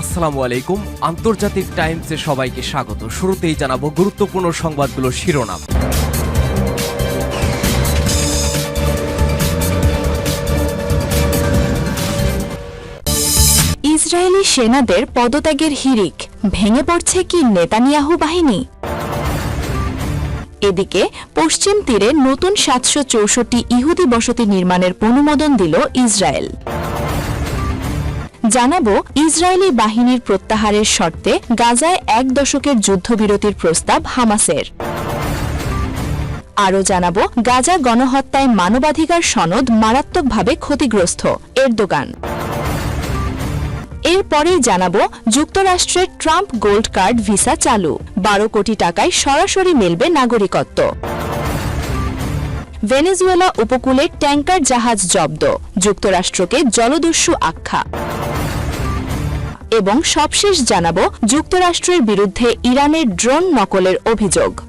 আসসালামু আলাইকুম। আন্তর্জাতিক টাইমসে সবাইকে স্বাগত। শুরুতেই জানাব গুরুত্বপূর্ণ সংবাদগুলোর শিরোনাম। ইসরায়েলি সেনাদের পদত্যাগের হিরিক, ভেঙে পড়ছে কি নেতানিয়াহু বাহিনী? এদিকে, পশ্চিম তীরে নতুন সাতশো চৌষট্টি ইহুদি বসতি নির্মাণের অনুমোদন দিল ইসরায়েল। জানাব ইসরায়েলি বাহিনীর প্রত্যাহারের শর্তে গাজায় এক দশকের যুদ্ধবিরতির প্রস্তাব হামাসের। আরও জানাব, গাজা গণহত্যায় মানবাধিকার সনদ মারাত্মকভাবে ক্ষতিগ্রস্ত, এরদোগান। এরপরেই জানাব, যুক্তরাষ্ট্রের ট্রাম্প গোল্ড কার্ড ভিসা চালু, বারো কোটি টাকায় সরাসরি মিলবে নাগরিকত্ব। ভেনেজুয়েলা উপকূলে ট্যাঙ্কার জাহাজ জব্দ, যুক্তরাষ্ট্রকে জলদস্যু আখ্যা। এবং সবশেষ জানাব যুক্তরাষ্ট্রের বিরুদ্ধে ইরানের ড্রোন নকলের অভিযোগ।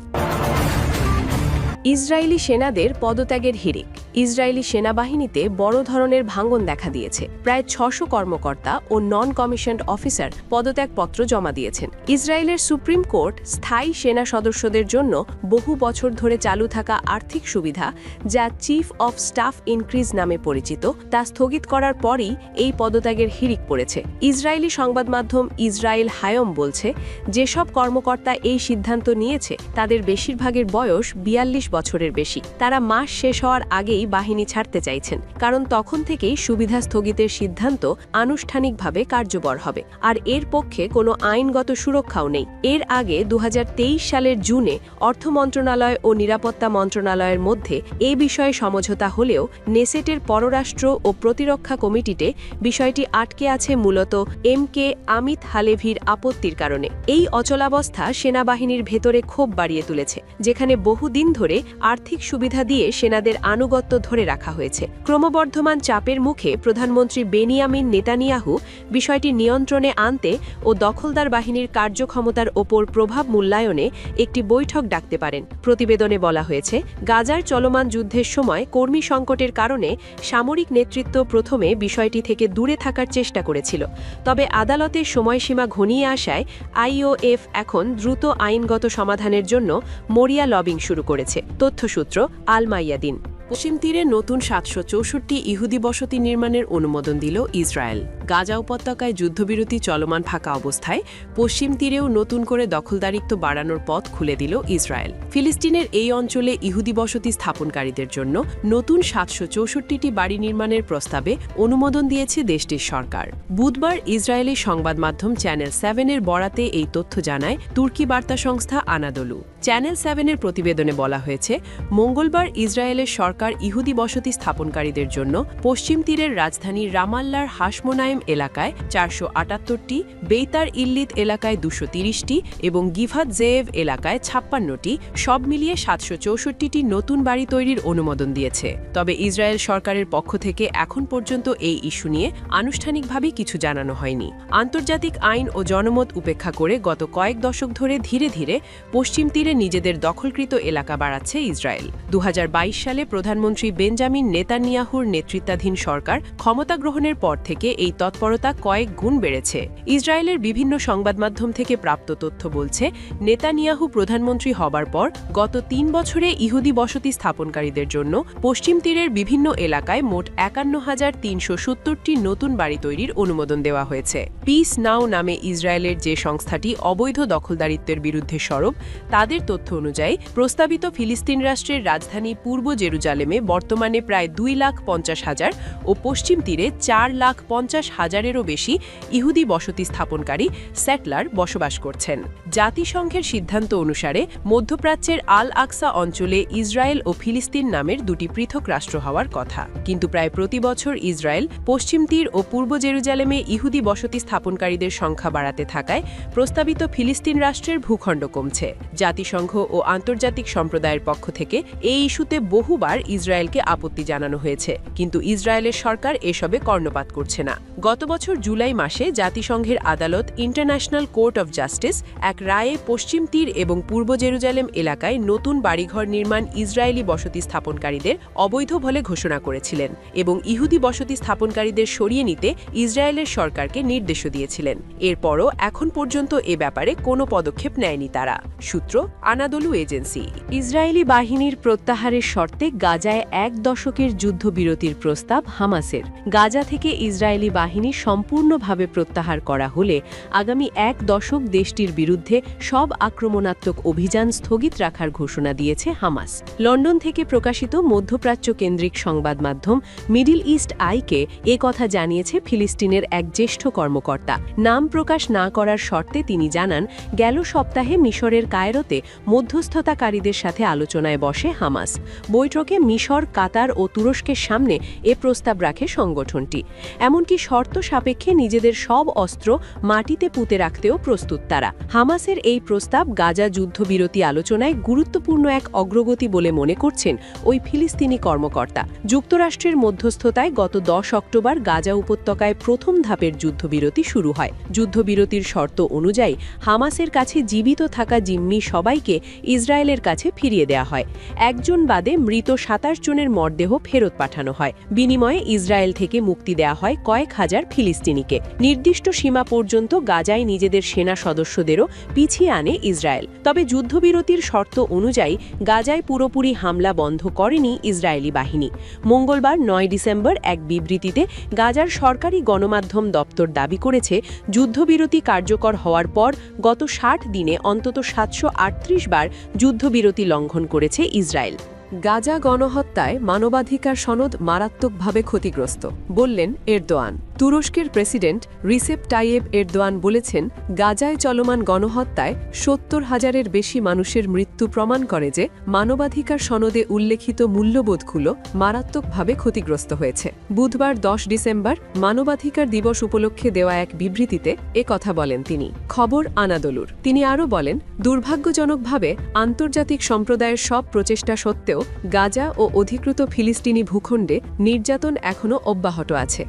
ইসরায়েলি সেনাদের পদত্যাগের হিরিক ইসরায়েলি সেনাবাহিনীতে বড় ধরনের ভাঙন দেখা দিয়েছে। প্রায় ছশো কর্মকর্তা ও নন কমিশনড অফিসার পদত্যাগপত্র জমা দিয়েছেন। ইসরায়েলের সুপ্রিম কোর্ট স্থায়ী সেনা সদস্যদের জন্য বহু বছর ধরে চালু থাকা আর্থিক সুবিধা, যা চিফ অফ স্টাফ ইনক্রিজ নামে পরিচিত, তা স্থগিত করার পরই এই পদত্যাগের হিরিক পড়েছে। ইসরায়েলি সংবাদ মাধ্যম ইসরায়েল হায়ম বলছে, যেসব কর্মকর্তা এই সিদ্ধান্ত নিয়েছে, তাদের বেশিরভাগের বয়স বিয়াল্লিশ বছরের বেশি। তারা মাস শেষ হওয়ার আগেই বাহিনী ছাড়তে চাইছেন, কারণ তখন থেকেই সুবিধা স্থগিতের সিদ্ধান্ত আনুষ্ঠানিকভাবে কার্যকর হবে। আর এর পক্ষে কোনো আইনগত সুরক্ষাও নেই। এর আগে দুহাজার তেইশ সালের জুনে অর্থ মন্ত্রণালয় ও নিরাপত্তা মন্ত্রণালয়ের মধ্যে এ বিষয়ে সমঝোতা হলেও নেসেটের পররাষ্ট্র ও প্রতিরক্ষা কমিটিতে বিষয়টি আটকে আছে মূলত এম কে আমিত হালেভির আপত্তির কারণে। এই অচলাবস্থা সেনাবাহিনীর ভেতরে ক্ষোভ বাড়িয়ে তুলেছে, যেখানে বহুদিন ধরে আর্থিক সুবিধা দিয়ে সেনাদের আনুগত্য ধরে রাখা হয়েছে। ক্রমবর্ধমান চাপের মুখে প্রধানমন্ত্রী বেনিয়ামিন নেতানিয়াহু বিষয়টি নিয়ন্ত্রণে আনতে ও দখলদার বাহিনীর কার্যক্ষমতার ওপর প্রভাব মূল্যায়নে একটি বৈঠক ডাকতে পারেন। প্রতিবেদনে বলা হয়েছে, গাজার চলমান যুদ্ধের সময় কর্মী সংকটের কারণে সামরিক নেতৃত্ব প্রথমে বিষয়টি থেকে দূরে থাকার চেষ্টা করেছিল। তবে আদালতের সময়সীমা ঘনিয়ে আসায় আইওএফ এখন দ্রুত আইনগত সমাধানের জন্য মরিয়া লবিং শুরু করেছে। তথ্যসূত্র আল মাইয়াদিন পশ্চিম তীরে নতুন সাতশো চৌষট্টি ইহুদি বসতি নির্মাণের অনুমোদন দিল ইসরায়েল। গাজা উপত্যকায় যুদ্ধবিরতি চলমান থাকা অবস্থায় পশ্চিম তীরেও নতুন করে দখলদারিত্ব বাড়ানোর পথ খুলে দিল ইসরায়েল। ফিলিস্তিনের এই অঞ্চলে ইহুদি বসতি স্থাপনকারীদের জন্য নতুন সাতশো চৌষট্টিটি বাড়ি নির্মাণের প্রস্তাবে অনুমোদন দিয়েছে দেশটির সরকার। বুধবার ইসরায়েলি সংবাদ মাধ্যম চ্যানেল সেভেনের বরাতে এই তথ্য জানায় তুর্কি বার্তা সংস্থা আনাদলু। চ্যানেল সেভেনের প্রতিবেদনে বলা হয়েছে, মঙ্গলবার ইসরায়েলের সরকার ইহুদি বসতি স্থাপনকারীদের জন্য পশ্চিম তীরের রাজধানী রামাল্লার হাসমোনায়েম এলাকায় চারশো আটাত্তরটি, বেইতার ইল্লিত এলাকায় দুশো তিরিশটি এবং গিভাত জেয়েভ এলাকায় ছাপ্পান্নটি, সব মিলিয়ে সাতশো চৌষট্টিটি নতুন বাড়ি তৈরির অনুমোদন দিয়েছে। তবে ইসরায়েল সরকারের পক্ষ থেকে এখন পর্যন্ত এই ইস্যু নিয়ে আনুষ্ঠানিকভাবে কিছু জানানো হয়নি। আন্তর্জাতিক আইন ও জনমত উপেক্ষা করে গত কয়েক দশক ধরে ধীরে ধীরে পশ্চিম তীরে নিজেদের দখলকৃত এলাকা বাড়াচ্ছে ইসরায়েল। দু হাজার বাইশ সালে প্রধানমন্ত্রী বেঞ্জামিন নেতানিয়াহুর নেতৃত্বাধীন সরকার ক্ষমতা গ্রহণের পর থেকে এই তৎপরতা কয়েক গুণ বেড়েছে। ইসরায়েলের বিভিন্ন সংবাদ মাধ্যম থেকে প্রাপ্ত তথ্য বলছে, নেতানিয়াহু প্রধানমন্ত্রী হবার পর গত তিন বছরে ইহুদি বসতি স্থাপনকারীদের জন্য পশ্চিম তীরের বিভিন্ন এলাকায় মোট একান্ন হাজার তিনশো সত্তরটি নতুন বাড়ি তৈরির অনুমোদন দেওয়া হয়েছে। পিস নাও নামে ইসরায়েলের যে সংস্থাটি অবৈধ দখলদারিত্বের বিরুদ্ধে সরব, তাদের তথ্য অনুযায়ী, প্রস্তাবিত ফিলিস্তিন রাষ্ট্রের রাজধানী পূর্ব জেরুজালেমে বর্তমানে প্রায় দুই লাখ পঞ্চাশ হাজার ও পশ্চিম তীরে চার লাখ পঞ্চাশ হাজারেরও বেশি ইহুদি বসতি স্থাপনকারী স্যাটলার বসবাস করছেন। জাতিসংঘের সিদ্ধান্ত অনুসারে, মধ্যপ্রাচ্যের আল আকসা অঞ্চলে ইসরায়েল ও ফিলিস্তিন নামের দুটি পৃথক রাষ্ট্র হওয়ার কথা। কিন্তু প্রায় প্রতি বছর ইসরায়েল পশ্চিম তীর ও পূর্ব জেরুজালেমে ইহুদি বসতি স্থাপনকারীদের সংখ্যা বাড়াতে থাকায়, প্রস্তাবিত ফিলিস্তিন রাষ্ট্রের ভূখণ্ড কমছে। জাতিসংঘ জাতিসংঘ ও আন্তর্জাতিক সম্প্রদায়ের পক্ষ থেকে এই ইস্যুতে বহুবার ইসরায়েলকে আপত্তি জানানো হয়েছে। কিন্তু ইসরায়েলের সরকার এসবে কর্ণপাত করছে না। গত বছর জুলাই মাসে জাতিসংঘের আদালত ইন্টারন্যাশনাল কোর্ট অফ জাস্টিস এক রায়ে পশ্চিম তীর এবং পূর্ব জেরুজালেম এলাকায় নতুন বাড়িঘর নির্মাণ ইসরায়েলি বসতি স্থাপনকারীদের অবৈধ বলে ঘোষণা করেছিলেন এবং ইহুদি বসতি স্থাপনকারীদের সরিয়ে নিতে ইসরায়েলের সরকারকে নির্দেশও দিয়েছিলেন। এরপরও এখন পর্যন্ত এ ব্যাপারে কোনো পদক্ষেপ নেয়নি তারা। সূত্র আনাদলু এজেন্সি, ইসরায়েলি বাহিনীর প্রত্যাহারের শর্তে গাজায় এক দশকের যুদ্ধবিরতির প্রস্তাব হামাসের। গাজা থেকে ইসরায়েলি বাহিনী সম্পূর্ণভাবে প্রত্যাহার করা হলে আগামী এক দশক দেশটির বিরুদ্ধে সব আক্রমণাত্মক অভিযান স্থগিত রাখার ঘোষণা দিয়েছে হামাস। লন্ডন থেকে প্রকাশিত মধ্যপ্রাচ্য কেন্দ্রিক সংবাদ মাধ্যম মিডিল ইস্ট আইকে এ কথা জানিয়েছে ফিলিস্তিনের এক জ্যেষ্ঠ কর্মকর্তা। নাম প্রকাশ না করার শর্তে তিনি জানান, গেল সপ্তাহে মিশরের কায়রোতে মধ্যস্থতাকারীদের সাথে আলোচনায় বসে হামাস। বৈঠকে মিশর, কাতার ও তুরস্কের সামনে এ প্রস্তাব রাখে সংগঠনটি। এমনকি শর্ত সাপেক্ষে নিজেদের সব অস্ত্র মাটিতে পুঁতে রাখতেও প্রস্তুত তারা। হামাসের এই প্রস্তাব গাজা যুদ্ধবিরতি আলোচনায় গুরুত্বপূর্ণ এক অগ্রগতি বলে মনে করছেন ওই ফিলিস্তিনি কর্মকর্তা। যুক্তরাষ্ট্রের মধ্যস্থতায় গত দশ অক্টোবর গাজা উপত্যকায় প্রথম ধাপের যুদ্ধবিরতি শুরু হয়। যুদ্ধবিরতির শর্ত অনুযায়ী হামাসের কাছে জীবিত থাকা জিম্মি সবাইকে ইসরায়েলের কাছে ফিরিয়ে দেয়া হয়। একজন বাদে মৃত সাতাশ জনের মরদেহ ফেরত পাঠানো হয়। বিনিময়ে ইসরায়েল থেকে মুক্তি দেয়া হয় কয়েক হাজার ফিলিস্তিনিকে। নির্দিষ্ট সীমা পর্যন্ত গাজায় নিজেদের সেনা সদস্যদেরও পিছিয়ে আনে ইসরায়েল। তবে যুদ্ধবিরতির শর্ত অনুযায়ী গাজায় পুরোপুরি হামলা বন্ধ করেনি ইসরায়েলি বাহিনী। মঙ্গলবার নয় ডিসেম্বর এক বিবৃতিতে গাজার সরকারি গণমাধ্যম দপ্তর দাবি করেছে, যুদ্ধবিরতি কার্যকর হওয়ার পর গত ষাট দিনে অন্তত সাতশো আট বার যুদ্ধবিরতি লঙ্ঘন করেছে ইসরায়েল। গাজা গণহত্যায় মানবাধিকার সনদ মারাত্মকভাবে ক্ষতিগ্রস্ত বললেন এরদোয়ান। তুরস্কের প্রেসিডেন্ট রিসেপ টাইয়েব এরদোয়ান বলেছেন, গাজায় চলমান গণহত্যায় সত্তর হাজারের বেশি মানুষের মৃত্যু প্রমাণ করে যে মানবাধিকার সনদে উল্লেখিত মূল্যবোধগুলো মারাত্মকভাবে ক্ষতিগ্রস্ত হয়েছে। বুধবার দশ ডিসেম্বর মানবাধিকার দিবস উপলক্ষে দেওয়া এক বিবৃতিতে এ কথা বলেন তিনি। খবর আনাদলুর। তিনি আরও বলেন, দুর্ভাগ্যজনকভাবে আন্তর্জাতিক সম্প্রদায়ের সব প্রচেষ্টা সত্ত্বেও গাজা ও অধিকৃত ফিলিস্তিনি ভূখণ্ডে নির্যাতন এখনও অব্যাহত আছে।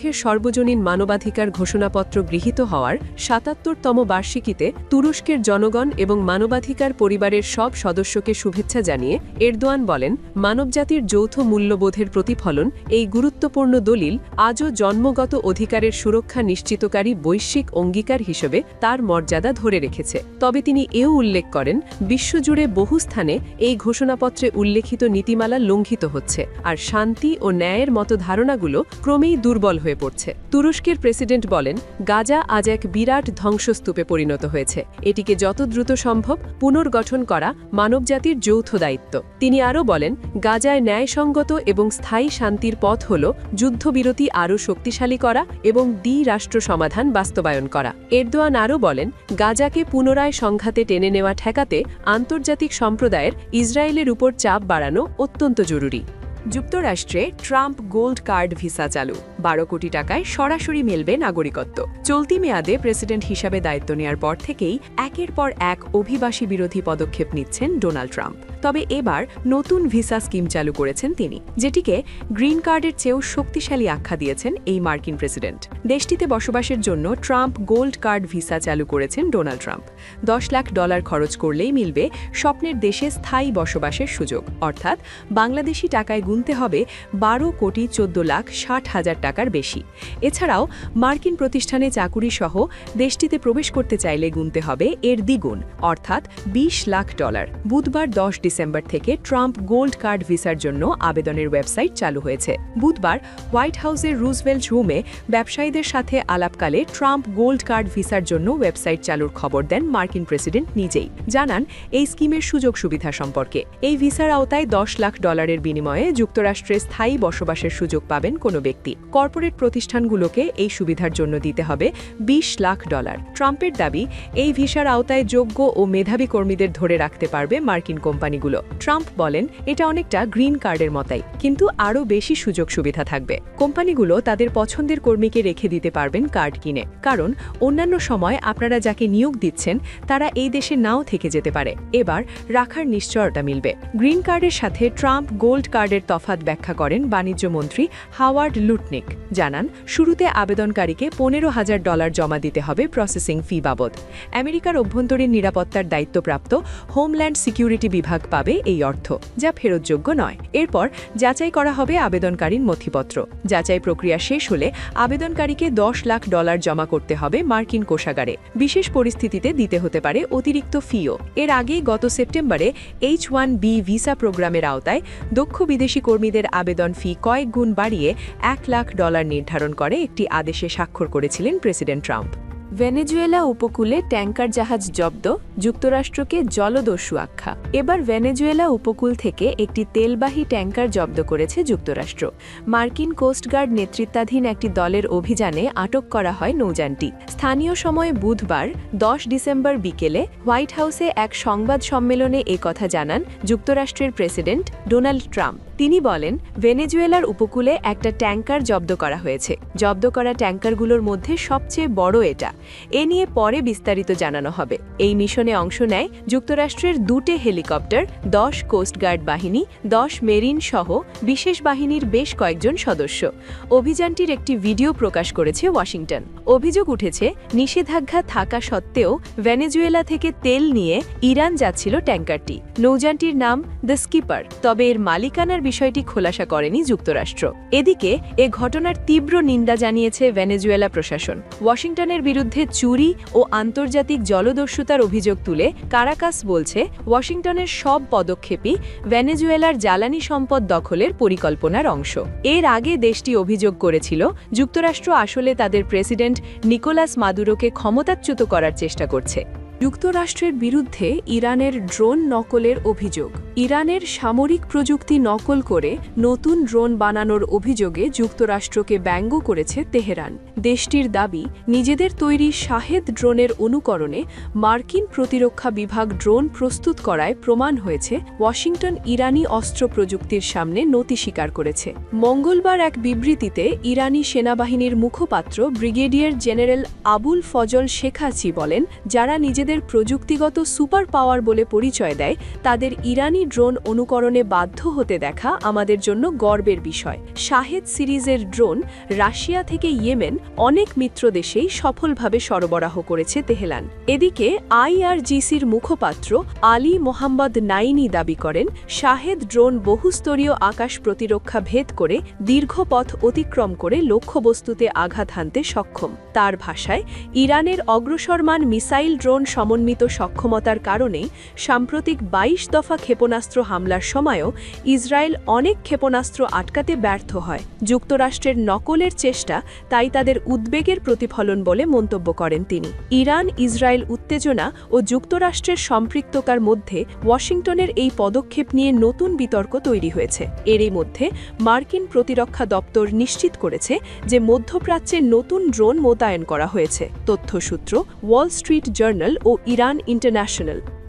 জাতিসংঘের সর্বজনীন মানবাধিকার ঘোষণাপত্র গৃহীত হওয়ার সাতাত্তরতম বার্ষিকীতে তুরস্কের জনগণ এবং মানবাধিকার পরিবারের সব সদস্যকে শুভেচ্ছা জানিয়ে এরদোয়ান বলেন, মানবজাতির যৌথ মূল্যবোধের প্রতিফলন এই গুরুত্বপূর্ণ দলিল আজও জন্মগত অধিকারের সুরক্ষা নিশ্চিতকারী বৈশ্বিক অঙ্গীকার হিসেবে তার মর্যাদা ধরে রেখেছে। তবে তিনি এও উল্লেখ করেন, বিশ্বজুড়ে বহু স্থানে এই ঘোষণাপত্রে উল্লেখিত নীতিমালা লঙ্ঘিত হচ্ছে, আর শান্তি ও ন্যায়ের মতো ধারণাগুলো ক্রমেই দুর্বল হয়ে পড়ছে। তুরস্কের প্রেসিডেন্ট বলেন, গাজা আজ এক বিরাট ধ্বংসস্তূপে পরিণত হয়েছে। এটিকে যত দ্রুত সম্ভব পুনর্গঠন করা মানবজাতির যৌথ দায়িত্ব। তিনি আরও বলেন, গাজায় ন্যায়সঙ্গত এবং স্থায়ী শান্তির পথ হল যুদ্ধবিরতি আরও শক্তিশালী করা এবং দ্বি রাষ্ট্র সমাধান বাস্তবায়ন করা। এরদোয়ান আরও বলেন, গাজাকে পুনরায় সংঘাতে টেনে নেওয়া ঠেকাতে আন্তর্জাতিক সম্প্রদায়ের ইসরায়েলের উপর চাপ বাড়ানো অত্যন্ত জরুরি। যুক্তরাষ্ট্রে ট্রাম্প গোল্ড কার্ড ভিসা চালু। বারো কোটি টাকায় সরাসরি মিলবে নাগরিকত্ব। চলতি মেয়াদে প্রেসিডেন্ট হিসাবে দায়িত্ব নেওয়ার পর থেকেই একের পর এক অভিবাসী বিরোধী পদক্ষেপ নিচ্ছেন ডোনাল্ড ট্রাম্প। তবে এবার নতুন ভিসা স্কিম চালু করেছেন তিনি, যেটিকে গ্রিন কার্ডের চেয়েও শক্তিশালী আখ্যা দিয়েছেন এই মার্কিন প্রেসিডেন্ট। দেশটিতে বসবাসের জন্য ট্রাম্প গোল্ড কার্ড ভিসা চালু করেছেন ডোনাল্ড ট্রাম্প। দশ লাখ ডলার খরচ করলেই মিলবে স্বপ্নের দেশে স্থায়ী বসবাসের সুযোগ। অর্থাৎ বাংলাদেশি টাকায় গুনতে হবে বারো কোটি চোদ্দ লাখ ষাট হাজার টাকার বেশি। এছাড়াও, মার্কিন প্রতিষ্ঠানে চাকুরি সহ দেশটিতে প্রবেশ করতে চাইলে গুনতে হবে এর দ্বিগুণ, অর্থাৎ ২০ লাখ ডলার। বুধবার দশ ডিসেম্বর থেকে ট্রাম্প গোল্ড কার্ড ভিসার জন্য আবেদনের ওয়েবসাইট চালু হয়েছে। বুধবার হোয়াইট হাউসের রুজভেল্ট রুমে ব্যবসায়ীদের সাথে আলাপকালে ট্রাম্প গোল্ড কার্ড ভিসার জন্য ওয়েবসাইট চালুর খবর দেন মার্কিন প্রেসিডেন্ট নিজেই। জানান, এই স্কিমের সুযোগ সুবিধা সম্পর্কে। এই ভিসার আওতায় দশ লাখ ডলারের বিনিময়ে যুক্তরাষ্ট্রে স্থায়ী বসবাসের সুযোগ পাবেন কোনো ব্যক্তি। কর্পোরেট প্রতিষ্ঠানগুলোকে এই সুবিধার জন্য দিতে হবে ২০ লাখ ডলার। ট্রাম্পের দাবি, এই ভিসার আওতায় যোগ্য ও মেধাবী কর্মীদের ধরে রাখতে পারবে মার্কিন কোম্পানিগুলো। ট্রাম্প বলেন, এটা অনেকটা গ্রিন কার্ডের মতাই, কিন্তু আরও বেশি সুযোগ সুবিধা থাকবে। কোম্পানিগুলো তাদের পছন্দের কর্মীকে রেখে দিতে পারবেন কার্ড কিনে। কারণ, অন্যান্য সময় আপনারা যাকে নিয়োগ দিচ্ছেন, তারা এই দেশে নাও থেকে যেতে পারে। এবার রাখার নিশ্চয়তা মিলবে। গ্রিন কার্ডের সাথে ট্রাম্প গোল্ড কার্ডের তফাৎ ব্যাখ্যা করেন বাণিজ্য মন্ত্রী হাওয়ার্ড লুটনিক। জানান, শুরুতে আবেদনকারীকে পনেরো হাজার ডলার জমা দিতে হবে প্রসেসিং ফি বাবদ। আমেরিকার অভ্যন্তরীণ নিরাপত্তার দায়িত্বপ্রাপ্ত হোমল্যান্ড সিকিউরিটি বিভাগ পাবে এই অর্থ, যা ফেরতযোগ্য নয়। এরপর যাচাই করা হবে আবেদনকারীর নথিপত্র। যাচাই প্রক্রিয়া শেষ হলে আবেদনকারীকে দশ লাখ ডলার জমা করতে হবে মার্কিন কোষাগারে। বিশেষ পরিস্থিতিতে দিতে হতে পারে অতিরিক্ত ফিও। এর আগে গত সেপ্টেম্বরে এইচ ওয়ান বি ভিসা প্রোগ্রামের আওতায় দক্ষ বিদেশি কর্মীদের আবেদন ফি কয়েক গুণ বাড়িয়ে এক লাখ ডলার নির্ধারণ করে একটি আদেশে স্বাক্ষর করেছিলেন প্রেসিডেন্ট ট্রাম্প। ভেনেজুয়েলা উপকূলে ট্যাঙ্কার জাহাজ জব্দ, যুক্তরাষ্ট্রকে জলদস্যু আখ্যা। এবার ভেনেজুয়েলা উপকূল থেকে একটি তেলবাহী ট্যাঙ্কার জব্দ করেছে যুক্তরাষ্ট্র। মার্কিন কোস্টগার্ড নেতৃত্বাধীন একটি দলের অভিযানে আটক করা হয় নৌযানটি। স্থানীয় সময় বুধবার, দশ ডিসেম্বর বিকেলে হোয়াইট হাউসে এক সংবাদ সম্মেলনে কথা জানান যুক্তরাষ্ট্রের প্রেসিডেন্ট ডোনাল্ড ট্রাম্প। তিনি বলেন, ভেনেজুয়েলার উপকূলে একটা ট্যাঙ্কার জব্দ করা হয়েছে। জব্দ করা ট্যাঙ্কারগুলোর মধ্যে সবচেয়ে বড় এটা। এ নিয়ে পরে বিস্তারিত জানানো হবে। এই মিশনে অংশ নেয় যুক্তরাষ্ট্রের দুটে হেলিকপ্টার, দশ কোস্টগার্ড বাহিনী, দশ মেরিন সহ বিশেষ বাহিনীর বেশ কয়েকজন সদস্য। অভিযানটির একটি ভিডিও প্রকাশ করেছে ওয়াশিংটন। অভিযোগ উঠেছে, নিষেধাজ্ঞা থাকা সত্ত্বেও ভেনেজুয়েলা থেকে তেল নিয়ে ইরান যাচ্ছিল ট্যাঙ্কারটি। নৌযানটির নাম দ্য স্কিপার, তবে এর মালিকানার বিষয়টি খোলাসা করেনি যুক্তরাষ্ট্র। এদিকে এ ঘটনার তীব্র নিন্দা জানিয়েছে ভেনেজুয়েলা প্রশাসন। ওয়াশিংটনের বিরুদ্ধে চুরি ও আন্তর্জাতিক জলদস্যুতার অভিযোগ তুলে কারাকাস বলছে ওয়াশিংটনের সব পদক্ষেপই ভেনেজুয়েলার জ্বালানি সম্পদ দখলের পরিকল্পনার অংশ। এর আগে দেশটি অভিযোগ করেছিল, যুক্তরাষ্ট্র আসলে তাদের প্রেসিডেন্ট নিকোলাস মাদুরোকে ক্ষমতাচ্যুত করার চেষ্টা করছে। যুক্তরাষ্ট্রের বিরুদ্ধে ইরানের ড্রোন নকলের অভিযোগ। ইরানের সামরিক প্রযুক্তি নকল করে নতুন ড্রোন বানানোর অভিযোগে যুক্তরাষ্ট্রকে ব্যঙ্গ করেছে তেহরান। দেশটির দাবি, নিজেদের তৈরি শাহেদ ড্রোনের অনুকরণে মার্কিন প্রতিরক্ষা বিভাগ ড্রোন প্রস্তুত করায় প্রমাণ হয়েছে, ওয়াশিংটন ইরানি অস্ত্র প্রযুক্তির সামনে নতি স্বীকার করেছে। মঙ্গলবার এক বিবৃতিতে ইরানি সেনাবাহিনীর মুখপাত্র brigadier general Abul Fazl Shekarchi বলেন, যারা নিজেদের প্রযুক্তিগত সুপার পাওয়ার বলে পরিচয় দেয়, তাদের ইরানি ড্রোন অনুকরণে বাধ্য হতে দেখা আমাদের জন্য গর্বের বিষয়। শাহেদ সিরিজের ড্রোন রাশিয়া থেকে ইয়েমেন অনেক মিত্র দেশেই সফলভাবে সরবরাহ করেছে তেহরান। এদিকে আইআরজিসির মুখপাত্র আলী মোহাম্মদ নাইনি দাবি করেন, শাহেদ ড্রোন বহুস্তরীয় আকাশ প্রতিরক্ষা ভেদ করে দীর্ঘ পথ অতিক্রম করে লক্ষ্যবস্তুতে আঘাত হানতে সক্ষম। তার ভাষায়, ইরানের অগ্রসরমান মিসাইল ড্রোন সমন্বিত সক্ষমতার কারণে সাম্প্রতিক ২২ দফা ক্ষেপণাস্ত্র হামলার সময়ও ইসরায়েল অনেক ক্ষেপণাস্ত্র আটকাতে ব্যর্থ হয়। যুক্তরাষ্ট্রের নকলের চেষ্টা তাই তাদের উদ্বেগের প্রতিফলন বলে মন্তব্য করেন তিনি। ইরান, ইসরায়েল উত্তেজনা ও যুক্তরাষ্ট্রের সম্পৃক্ততার মধ্যে ওয়াশিংটনের এই পদক্ষেপ নিয়ে নতুন বিতর্ক তৈরি হয়েছে। এরই মধ্যে মার্কিন প্রতিরক্ষা দপ্তর নিশ্চিত করেছে যে মধ্যপ্রাচ্যে নতুন ড্রোন মোতায়েন করা হয়েছে। তথ্যসূত্র, ওয়াল স্ট্রিট জার্নাল ও ইরান ইন্টারন্যাশনাল।